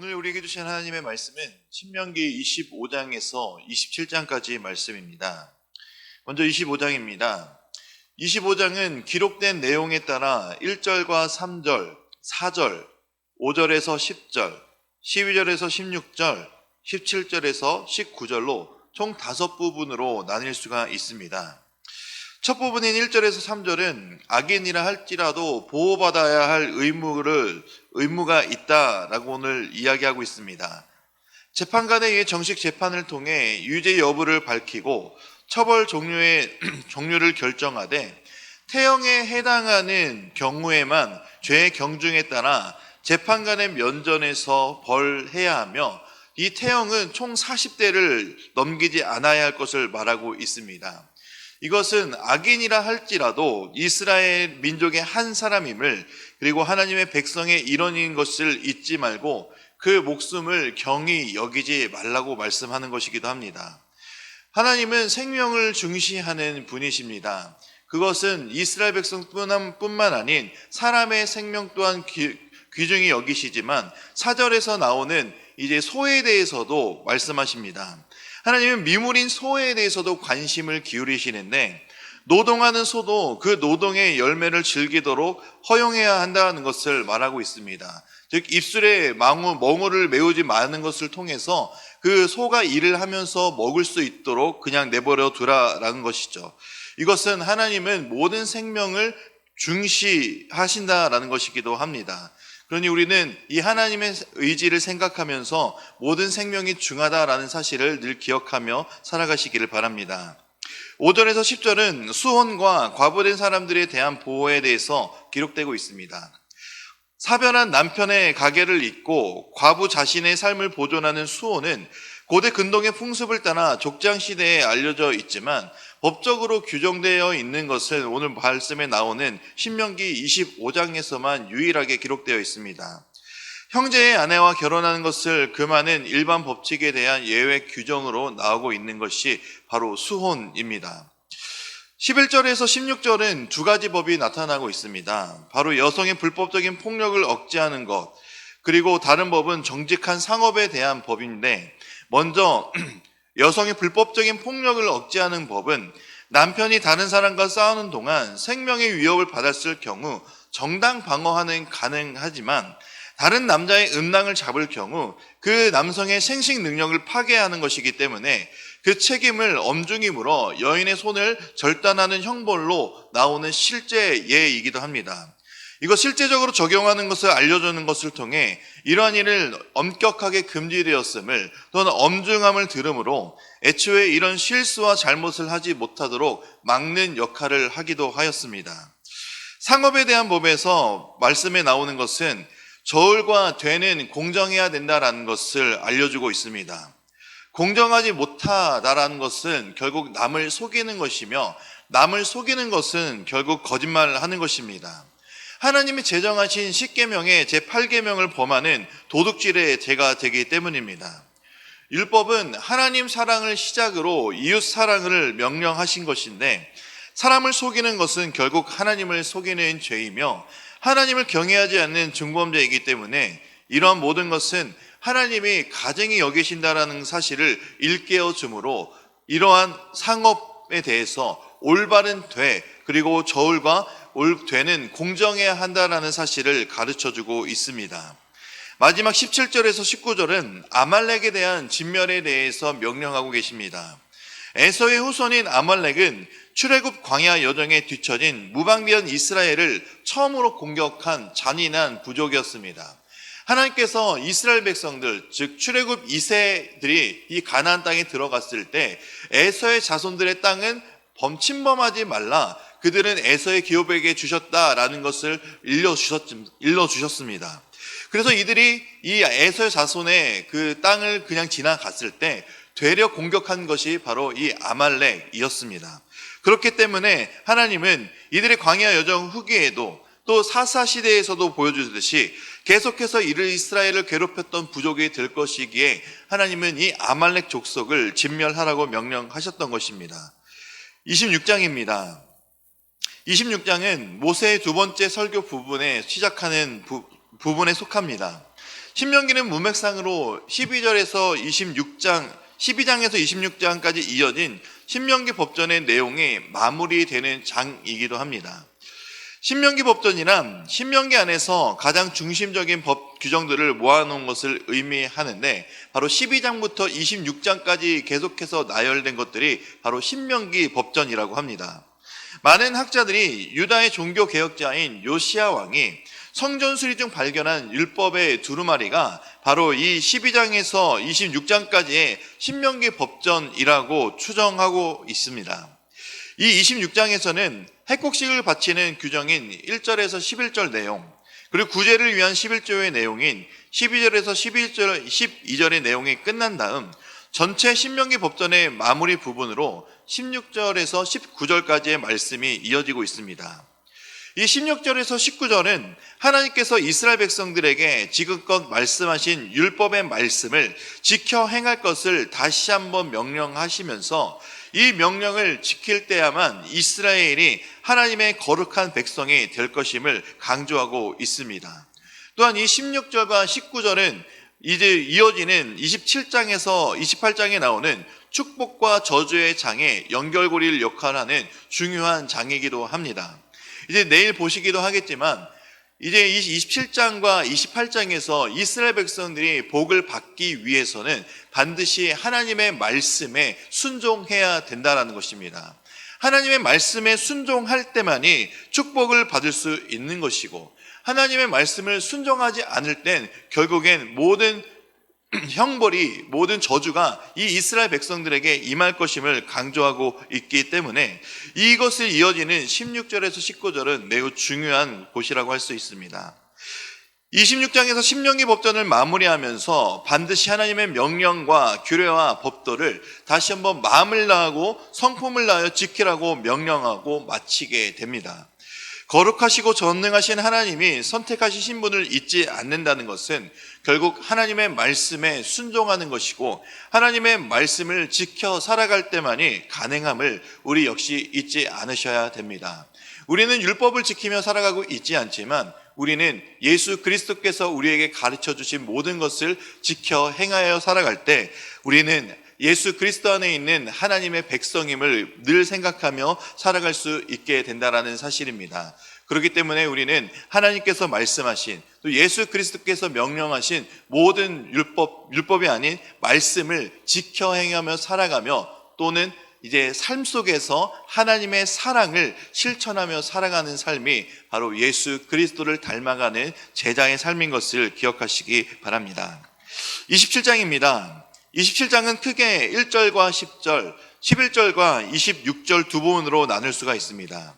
오늘 우리에게 주신 하나님의 말씀은 신명기 25장에서 27장까지의 말씀입니다. 먼저 25장입니다. 25장은 기록된 내용에 따라 1절과 3절, 4절, 5절에서 10절, 12절에서 16절, 17절에서 19절로 총 다섯 부분으로 나뉠 수가 있습니다. 첫 부분인 1절에서 3절은 악인이라 할지라도 보호받아야 할 의무를 의무가 있다라고 오늘 이야기하고 있습니다. 재판관에 의해 정식 재판을 통해 유죄 여부를 밝히고 처벌 종류의 종류를 결정하되 태형에 해당하는 경우에만 죄의 경중에 따라 재판관의 면전에서 벌해야 하며 이 태형은 총 40대를 넘기지 않아야 할 것을 말하고 있습니다. 이것은 악인이라 할지라도 이스라엘 민족의 한 사람임을 그리고 하나님의 백성의 일원인 것을 잊지 말고 그 목숨을 경히 여기지 말라고 말씀하는 것이기도 합니다. 하나님은 생명을 중시하는 분이십니다. 그것은 이스라엘 백성뿐만 아닌 사람의 생명 또한 귀, 귀중히 여기시지만 사절에서 나오는 이제 소에 대해서도 말씀하십니다. 하나님은 미물인 소에 대해서도 관심을 기울이시는데 노동하는 소도 그 노동의 열매를 즐기도록 허용해야 한다는 것을 말하고 있습니다. 즉 입술에 망우 멍울을 메우지 마는 것을 통해서 그 소가 일을 하면서 먹을 수 있도록 그냥 내버려 두라라는 것이죠. 이것은 하나님은 모든 생명을 중시하신다라는 것이기도 합니다. 그러니 우리는 이 하나님의 의지를 생각하면서 모든 생명이 중하다라는 사실을 늘 기억하며 살아가시기를 바랍니다. 5절에서 10절은 수혼과 과부된 사람들에 대한 보호에 대해서 기록되고 있습니다. 사변한 남편의 가게를 잇고 과부 자신의 삶을 보존하는 수호는 고대 근동의 풍습을 따라 족장 시대에 알려져 있지만 법적으로 규정되어 있는 것은 오늘 말씀에 나오는 신명기 25장에서만 유일하게 기록되어 있습니다. 형제의 아내와 결혼하는 것을 금하는 일반 법칙에 대한 예외 규정으로 나오고 있는 것이 바로 수혼입니다. 11절에서 16절은 두 가지 법이 나타나고 있습니다. 바로 여성의 불법적인 폭력을 억제하는 것, 그리고 다른 법은 정직한 상업에 대한 법인데, 먼저 여성의 불법적인 폭력을 억제하는 법은 남편이 다른 사람과 싸우는 동안 생명의 위협을 받았을 경우 정당 방어하는 가능하지만 다른 남자의 음낭을 잡을 경우 그 남성의 생식 능력을 파괴하는 것이기 때문에 그 책임을 엄중히 물어 여인의 손을 절단하는 형벌로 나오는 실제 예이기도 합니다. 이거 실제적으로 적용하는 것을 알려주는 것을 통해 이러한 일을 엄격하게 금지되었음을 또는 엄중함을 들으므로 애초에 이런 실수와 잘못을 하지 못하도록 막는 역할을 하기도 하였습니다. 상업에 대한 법에서 말씀에 나오는 것은 저울과 되는 공정해야 된다라는 것을 알려주고 있습니다. 공정하지 못하다라는 것은 결국 남을 속이는 것이며 남을 속이는 것은 결국 거짓말을 하는 것입니다. 하나님이 제정하신 10계명의 제8계명을 범하는 도둑질의 죄가 되기 때문입니다. 율법은 하나님 사랑을 시작으로 이웃 사랑을 명령하신 것인데 사람을 속이는 것은 결국 하나님을 속이는 죄이며 하나님을 경외하지 않는 중범죄이기 때문에 이러한 모든 것은 하나님이 가정이 여기신다라는 사실을 일깨워 주므로 이러한 상업에 대해서 올바른 돼 그리고 저울과 올 되는 공정해야 한다라는 사실을 가르쳐 주고 있습니다. 마지막 17절에서 19절은 아말렉에 대한 진멸에 대해서 명령하고 계십니다. 에서의 후손인 아말렉은 출애굽 광야 여정에 뒤처진 무방비한 이스라엘을 처음으로 공격한 잔인한 부족이었습니다. 하나님께서 이스라엘 백성들 즉 출애굽 2세들이 이 가나안 땅에 들어갔을 때 에서의 자손들의 땅은 범침범하지 말라 그들은 에서의 기업에게 주셨다라는 것을 일러 주셨 습니다. 그래서 이들이 이 에서의 자손의 그 땅을 그냥 지나갔을 때 되려 공격한 것이 바로 이 아말렉이었습니다. 그렇기 때문에 하나님은 이들의 광야 여정 후기에도 또 사사 시대에서도 보여주듯이 계속해서 이를 이스라엘을 괴롭혔던 부족이 될 것이기에 하나님은 이 아말렉 족속을 진멸하라고 명령하셨던 것입니다. 26장입니다. 26장은 모세의 두 번째 설교 부분에 시작하는 부, 부분에 속합니다. 신명기는 문맥상으로 12절에서 26장, 12장에서 26장까지 이어진 신명기 법전의 내용이 마무리되는 장이기도 합니다. 신명기 법전이란 신명기 안에서 가장 중심적인 법 규정들을 모아놓은 것을 의미하는데 바로 12장부터 26장까지 계속해서 나열된 것들이 바로 신명기 법전이라고 합니다. 많은 학자들이 유다의 종교 개혁자인 요시아 왕이 성전 수리 중 발견한 율법의 두루마리가 바로 이 12장에서 26장까지의 신명기 법전이라고 추정하고 있습니다. 이 26장에서는 핵곡식을 바치는 규정인 1절에서 11절 내용, 그리고 구제를 위한 11조의 내용인 12절에서 11절, 12절의 내용이 끝난 다음 전체 신명기 법전의 마무리 부분으로 16절에서 19절까지의 말씀이 이어지고 있습니다. 이 16절에서 19절은 하나님께서 이스라엘 백성들에게 지금껏 말씀하신 율법의 말씀을 지켜 행할 것을 다시 한번 명령하시면서 이 명령을 지킬 때야만 이스라엘이 하나님의 거룩한 백성이 될 것임을 강조하고 있습니다. 또한 이 16절과 19절은 이제 이어지는 27장에서 28장에 나오는 축복과 저주의 장에 연결고리를 역할하는 중요한 장이기도 합니다. 이제 내일 보시기도 하겠지만 이제 27장과 28장에서 이스라엘 백성들이 복을 받기 위해서는 반드시 하나님의 말씀에 순종해야 된다라는 것입니다. 하나님의 말씀에 순종할 때만이 축복을 받을 수 있는 것이고 하나님의 말씀을 순종하지 않을 땐 결국엔 모든 형벌이 모든 저주가 이 이스라엘 백성들에게 임할 것임을 강조하고 있기 때문에 이것을 이어지는 16절에서 19절은 매우 중요한 곳이라고 할 수 있습니다. 26장에서 신명기 법전을 마무리하면서 반드시 하나님의 명령과 규례와 법도를 다시 한번 마음을 다하고 성품을 다하여 지키라고 명령하고 마치게 됩니다. 거룩하시고 전능하신 하나님이 선택하신 신분을 잊지 않는다는 것은 결국 하나님의 말씀에 순종하는 것이고 하나님의 말씀을 지켜 살아갈 때만이 가능함을 우리 역시 잊지 않으셔야 됩니다. 우리는 율법을 지키며 살아가고 있지 않지만 우리는 예수 그리스도께서 우리에게 가르쳐 주신 모든 것을 지켜 행하여 살아갈 때 우리는 예수 그리스도 안에 있는 하나님의 백성임을 늘 생각하며 살아갈 수 있게 된다라는 사실입니다. 그렇기 때문에 우리는 하나님께서 말씀하신 또 예수 그리스도께서 명령하신 모든 율법 율법이 아닌 말씀을 지켜 행하며 살아가며 또는 이제 삶 속에서 하나님의 사랑을 실천하며 살아가는 삶이 바로 예수 그리스도를 닮아가는 제자의 삶인 것을 기억하시기 바랍니다. 27장입니다. 27장은 크게 1절과 10절, 11절과 26절 두 부분으로 나눌 수가 있습니다.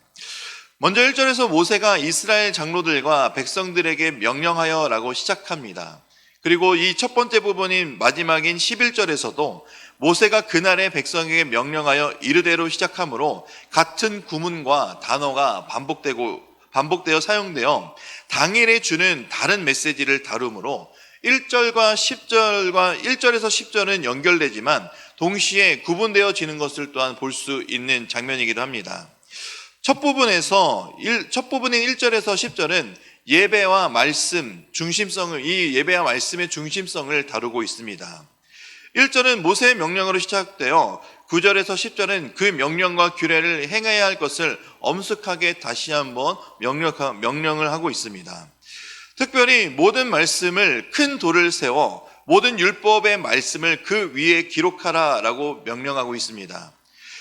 먼저 1절에서 모세가 이스라엘 장로들과 백성들에게 명령하여 라고 시작합니다. 그리고 이 첫 번째 부분인 마지막인 11절에서도 모세가 그날의 백성에게 명령하여 이르대로 시작하므로 같은 구문과 단어가 반복되고 반복되어 사용되어 당일에 주는 다른 메시지를 다루므로 1절과 10절과 1절에서 10절은 연결되지만 동시에 구분되어지는 것을 또한 볼 수 있는 장면이기도 합니다. 첫 부분에서 1, 첫 부분인 1절에서 10절은 예배와 말씀 중심성을 이 예배와 말씀의 중심성을 다루고 있습니다. 1절은 모세의 명령으로 시작되어 9절에서 10절은 그 명령과 규례를 행해야 할 것을 엄숙하게 다시 한번 명령, 명령을 하고 있습니다. 특별히 모든 말씀을 큰 돌을 세워 모든 율법의 말씀을 그 위에 기록하라라고 명령하고 있습니다.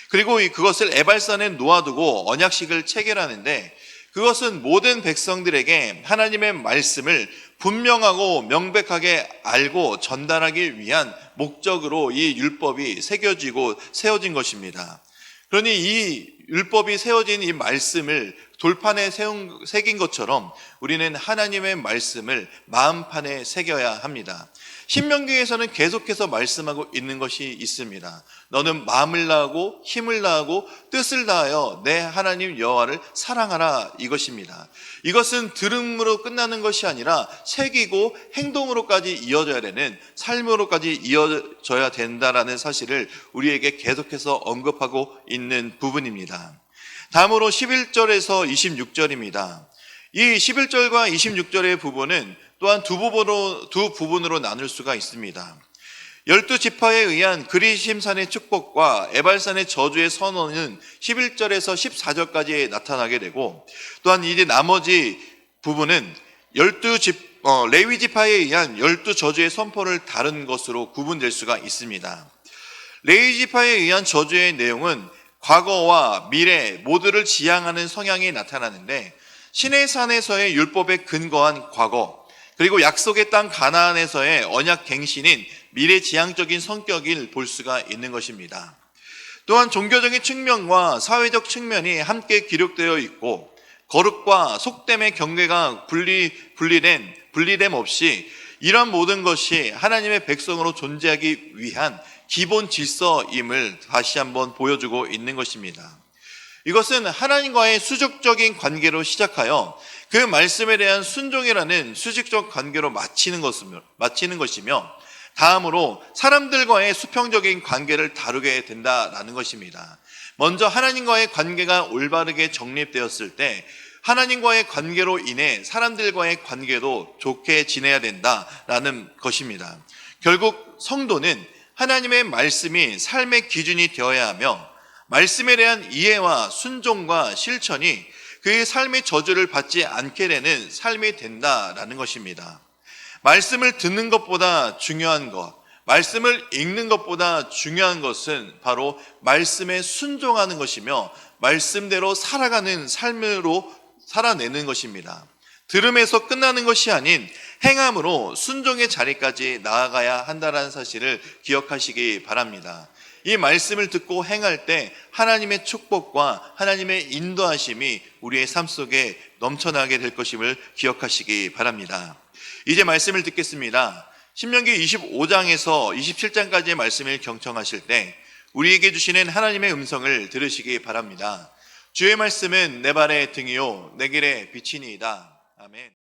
그리고 그것을 에발산에 놓아두고 언약식을 체결하는데 그것은 모든 백성들에게 하나님의 말씀을 분명하고 명백하게 알고 전달하기 위한 목적으로 이 율법이 새겨지고 세워진 것입니다. 그러니 이 율법이 세워진 이 말씀을 돌판에 세운, 새긴 것처럼 우리는 하나님의 말씀을 마음판에 새겨야 합니다. 신명기에서는 계속해서 말씀하고 있는 것이 있습니다. 너는 마음을 다하고 힘을 다하고 뜻을 다하여 내 하나님 여호와를 사랑하라 이것입니다. 이것은 들음으로 끝나는 것이 아니라 새기고 행동으로까지 이어져야 되는 삶으로까지 이어져야 된다라는 사실을 우리에게 계속해서 언급하고 있는 부분입니다. 다음으로 11절에서 26절입니다. 이 11절과 26절의 부분은 또한 두 부분으로, 두 부분으로 나눌 수가 있습니다. 열두 지파에 의한 그리심산의 축복과 에발산의 저주의 선언은 11절에서 14절까지 나타나게 되고 또한 이제 나머지 부분은 열두 집 어, 레위 지파에 의한 열두 저주의 선포를 다른 것으로 구분될 수가 있습니다. 레위 지파에 의한 저주의 내용은 과거와 미래 모두를 지향하는 성향이 나타나는데 신의 산에서의 율법에 근거한 과거 그리고 약속의 땅 가나안에서의 언약 갱신인 미래 지향적인 성격을 볼 수가 있는 것입니다. 또한 종교적인 측면과 사회적 측면이 함께 기록되어 있고 거룩과 속됨의 경계가 분리 분리된 분리됨 없이 이런 모든 것이 하나님의 백성으로 존재하기 위한 기본 질서임을 다시 한번 보여주고 있는 것입니다. 이것은 하나님과의 수직적인 관계로 시작하여 그 말씀에 대한 순종이라는 수직적 관계로 마치는 것이며, 마치는 것이며 다음으로 사람들과의 수평적인 관계를 다루게 된다라는 것입니다. 먼저 하나님과의 관계가 올바르게 정립되었을 때 하나님과의 관계로 인해 사람들과의 관계도 좋게 지내야 된다라는 것입니다. 결국 성도는 하나님의 말씀이 삶의 기준이 되어야 하며 말씀에 대한 이해와 순종과 실천이 그의 삶의 저주를 받지 않게 되는 삶이 된다라는 것입니다. 말씀을 듣는 것보다 중요한 것, 말씀을 읽는 것보다 중요한 것은 바로 말씀에 순종하는 것이며 말씀대로 살아가는 삶으로 살아내는 것입니다. 들음에서 끝나는 것이 아닌 행함으로 순종의 자리까지 나아가야 한다는 사실을 기억하시기 바랍니다. 이 말씀을 듣고 행할 때 하나님의 축복과 하나님의 인도하심이 우리의 삶 속에 넘쳐나게 될 것임을 기억하시기 바랍니다. 이제 말씀을 듣겠습니다. 신명기 25장에서 27장까지의 말씀을 경청하실 때 우리에게 주시는 하나님의 음성을 들으시기 바랍니다. 주의 말씀은 내 발의 등이요 내 길의 빛이니이다. 아멘.